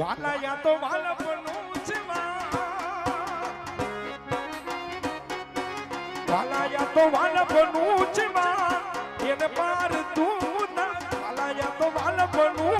વાલા યા તો વાલપનું છે વાલા યા તો વાલપનું છે એને પાર તું ના. વાલા યા તો વાલપનું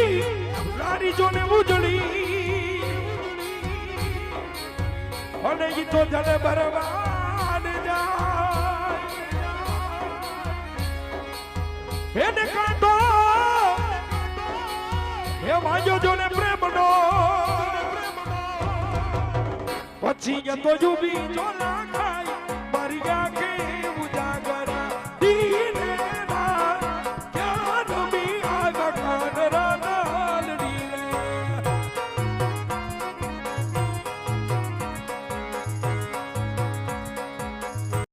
રારી જોને ઉજળી. અને ઈ તો જલે બરબાદ જાય. એને કાંટો એ વાંજો જોને પ્રેમનો. પછી એ તો જો જોલા ખાય, મારી આંખે